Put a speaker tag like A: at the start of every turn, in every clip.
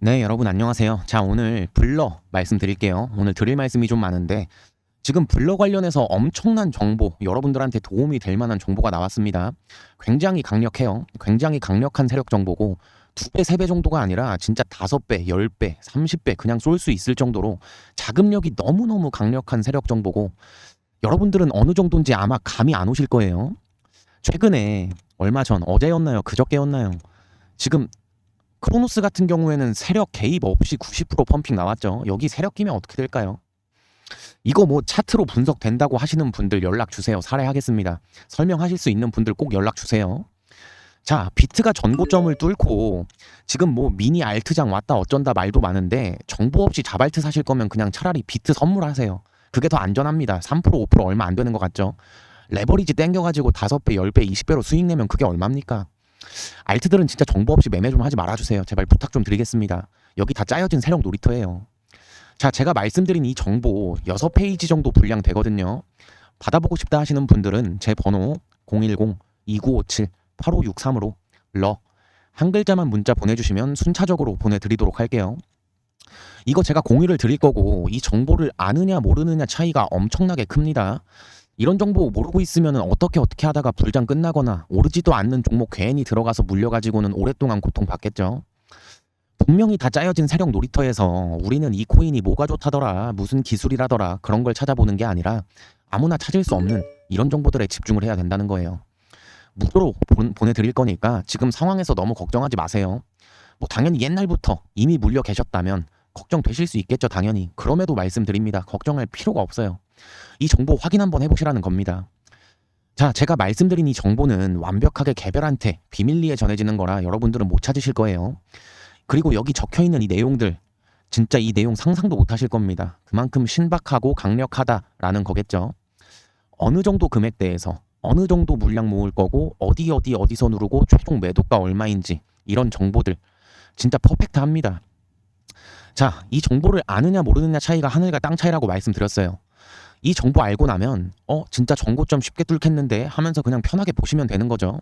A: 네, 여러분 안녕하세요. 자, 오늘 블러 말씀드릴게요. 오늘 드릴 말씀이 좀 많은데 지금 블러 관련해서 엄청난 정보, 여러분들한테 도움이 될 만한 정보가 나왔습니다. 굉장히 강력해요. 굉장히 강력한 세력 정보고 두 배, 세 배 정도가 아니라 진짜 다섯 배, 열 배, 삼십 배 그냥 쏠 수 있을 정도로 자금력이 너무너무 강력한 세력 정보고 여러분들은 어느 정도인지 아마 감이 안 오실 거예요. 최근에 얼마 전 어제였나요? 그저께였나요? 지금 크로노스 같은 경우에는 세력 개입 없이 90% 펌핑 나왔죠. 여기 세력 끼면 어떻게 될까요? 이거 뭐 차트로 분석된다고 하시는 분들 연락 주세요. 살해하겠습니다. 설명하실 수 있는 분들 꼭 연락 주세요. 자, 비트가 전고점을 뚫고 지금 뭐 미니 알트장 왔다 어쩐다 말도 많은데 정보 없이 자발트 사실 거면 그냥 차라리 비트 선물하세요. 그게 더 안전합니다. 3% 5% 얼마 안 되는 것 같죠? 레버리지 땡겨가지고 5배, 10배, 20배로 수익 내면 그게 얼마입니까? 알트들은 진짜 정보 없이 매매 좀 하지 말아주세요. 제발 부탁 좀 드리겠습니다. 여기 다 짜여진 세력 놀이터예요. 자, 제가 말씀드린 이 정보 6페이지 정도 분량 되거든요. 받아보고 싶다 하시는 분들은 제 번호 010-2957-8563으로 러 한 글자만 문자 보내주시면 순차적으로 보내드리도록 할게요. 이거 제가 공유를 드릴 거고 이 정보를 아느냐 모르느냐 차이가 엄청나게 큽니다. 이런 정보 모르고 있으면 어떻게 어떻게 하다가 불장 끝나거나 오르지도 않는 종목 괜히 들어가서 물려가지고는 오랫동안 고통받겠죠. 분명히 다 짜여진 세력 놀이터에서 우리는 이 코인이 뭐가 좋다더라, 무슨 기술이라더라 그런 걸 찾아보는 게 아니라 아무나 찾을 수 없는 이런 정보들에 집중을 해야 된다는 거예요. 무료로 보, 보내드릴 거니까 지금 상황에서 너무 걱정하지 마세요. 뭐 당연히 옛날부터 이미 물려 계셨다면 걱정되실 수 있겠죠, 당연히. 그럼에도 말씀드립니다. 걱정할 필요가 없어요. 이 정보 확인 한번 해보시라는 겁니다. 자, 제가 말씀드린 이 정보는 완벽하게 개별한테 비밀리에 전해지는 거라 여러분들은 못 찾으실 거예요. 그리고 여기 적혀 있는 이 내용들, 진짜 이 내용 상상도 못 하실 겁니다. 그만큼 신박하고 강력하다라는 거겠죠. 어느 정도 금액대에서 어느 정도 물량 모을 거고 어디 어디 어디서 누르고 최종 매도가 얼마인지 이런 정보들 진짜 퍼펙트합니다. 자, 이 정보를 아느냐 모르느냐 차이가 하늘과 땅 차이라고 말씀드렸어요. 이 정보 알고 나면 어 진짜 정고점 쉽게 뚫겠는데 하면서 그냥 편하게 보시면 되는 거죠.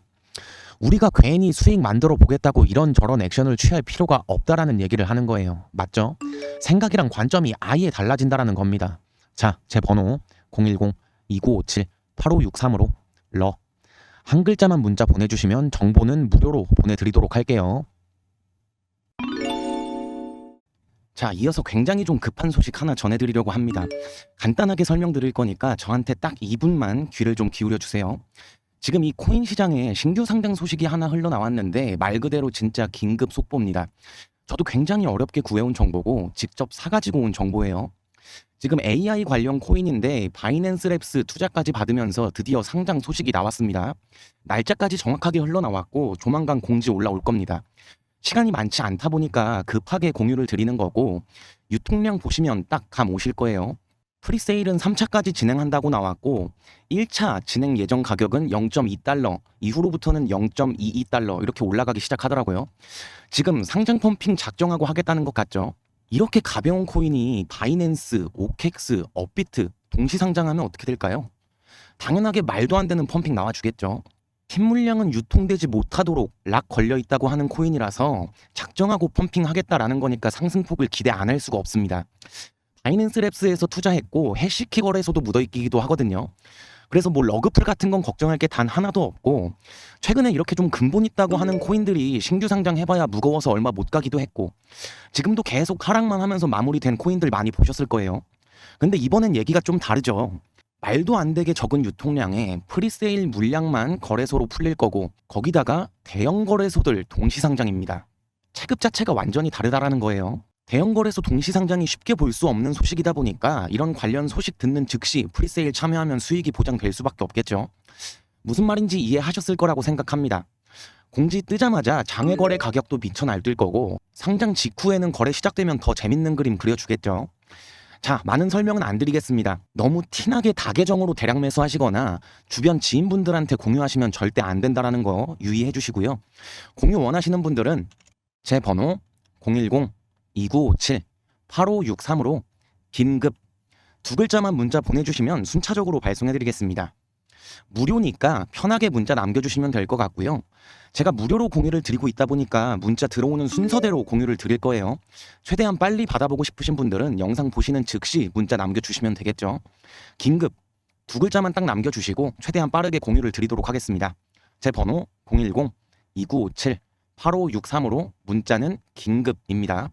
A: 우리가 괜히 수익 만들어 보겠다고 이런 저런 액션을 취할 필요가 없다라는 얘기를 하는 거예요. 맞죠? 생각이랑 관점이 아예 달라진다라는 겁니다. 자, 제 번호 010-2957-8563으로 러. 한 글자만 문자 보내주시면 정보는 무료로 보내드리도록 할게요. 자, 이어서 굉장히 좀 급한 소식 하나 전해드리려고 합니다. 간단하게 설명드릴 거니까 저한테 딱 2분만 귀를 좀 기울여 주세요. 지금 이 코인 시장에 신규 상장 소식이 하나 흘러나왔는데 말 그대로 진짜 긴급 속보입니다. 저도 굉장히 어렵게 구해온 정보고 직접 사가지고 온 정보예요. 지금 AI 관련 코인인데 바이낸스 랩스 투자까지 받으면서 드디어 상장 소식이 나왔습니다. 날짜까지 정확하게 흘러나왔고 조만간 공지 올라올 겁니다. 시간이 많지 않다 보니까 급하게 공유를 드리는 거고 유통량 보시면 딱 감 오실 거예요. 프리세일은 3차까지 진행한다고 나왔고 1차 진행 예정 가격은 0.2달러, 이후로부터는 0.22달러 이렇게 올라가기 시작하더라고요. 지금 상장 펌핑 작정하고 하겠다는 것 같죠? 이렇게 가벼운 코인이 바이낸스, 오캑스, 업비트 동시 상장하면 어떻게 될까요? 당연하게 말도 안 되는 펌핑 나와주겠죠. 팀 물량은 유통되지 못하도록 락 걸려 있다고 하는 코인이라서 작정하고 펌핑하겠다라는 거니까 상승폭을 기대 안 할 수가 없습니다. 바이낸스 랩스에서 투자했고 해시키 거래소도 묻어있기도 하거든요. 그래서 뭐 러그풀 같은 건 걱정할 게 단 하나도 없고 최근에 이렇게 좀 근본 있다고 하는 코인들이 신규 상장 해봐야 무거워서 얼마 못 가기도 했고 지금도 계속 하락만 하면서 마무리된 코인들 많이 보셨을 거예요. 근데 이번엔 얘기가 좀 다르죠. 말도 안 되게 적은 유통량에 프리세일 물량만 거래소로 풀릴 거고 거기다가 대형 거래소들 동시 상장입니다. 체급 자체가 완전히 다르다라는 거예요. 대형 거래소 동시 상장이 쉽게 볼 수 없는 소식이다 보니까 이런 관련 소식 듣는 즉시 프리세일 참여하면 수익이 보장될 수밖에 없겠죠. 무슨 말인지 이해하셨을 거라고 생각합니다. 공지 뜨자마자 장외 거래 가격도 미쳐 날뛸 거고 상장 직후에는 거래 시작되면 더 재밌는 그림 그려주겠죠. 자, 많은 설명은 안 드리겠습니다. 너무 티나게 다계정으로 대량 매수하시거나 주변 지인분들한테 공유하시면 절대 안 된다라는 거 유의해 주시고요. 공유 원하시는 분들은 제 번호 010-2957-8563으로 긴급 두 글자만 문자 보내주시면 순차적으로 발송해 드리겠습니다. 무료니까 편하게 문자 남겨주시면 될 것 같고요. 제가 무료로 공유를 드리고 있다 보니까 문자 들어오는 순서대로 공유를 드릴 거예요. 최대한 빨리 받아보고 싶으신 분들은 영상 보시는 즉시 문자 남겨주시면 되겠죠. 긴급 두 글자만 딱 남겨주시고 최대한 빠르게 공유를 드리도록 하겠습니다. 제 번호 010-2957-8563으로 문자는 긴급입니다.